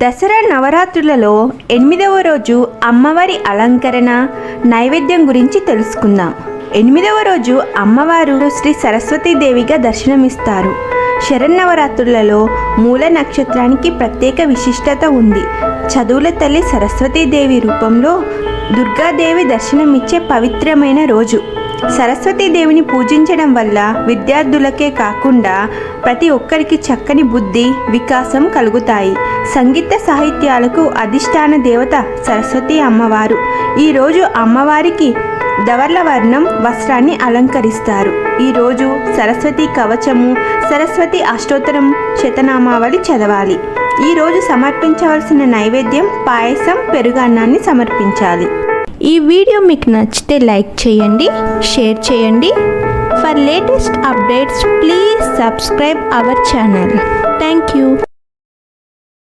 దసరా నవరాత్రులలో ఎనిమిదవ రోజు అమ్మవారి అలంకరణ నైవేద్యం గురించి తెలుసుకుందాం. ఎనిమిదవ రోజు అమ్మవారు శ్రీ సరస్వతీదేవిగా దర్శనమిస్తారు. శరన్నవరాత్రులలో మూల నక్షత్రానికి ప్రత్యేక విశిష్టత ఉంది. చదువుల తల్లి సరస్వతీదేవి రూపంలో దుర్గాదేవి దర్శనమిచ్చే పవిత్రమైన రోజు. సరస్వతీదేవిని పూజించడం వల్ల విద్యార్థులకే కాకుండా ప్రతి ఒక్కరికి చక్కని బుద్ధి వికాసం కలుగుతాయి. సంగీత సాహిత్యాలకు అధిష్టాన దేవత సరస్వతి అమ్మవారు. ఈరోజు అమ్మవారికి దవర్ల వర్ణం వస్త్రాన్ని అలంకరిస్తారు. ఈరోజు సరస్వతి కవచము సరస్వతి అష్టోత్తరం శతనామావళి చదవాలి. ఈరోజు సమర్పించవలసిన నైవేద్యం పాయసం పెరుగన్నాన్ని సమర్పించాలి. ఈ వీడియో మీకు నచ్చితే లైక్ చేయండి షేర్ చేయండి. For latest updates please subscribe our channel. Thank you.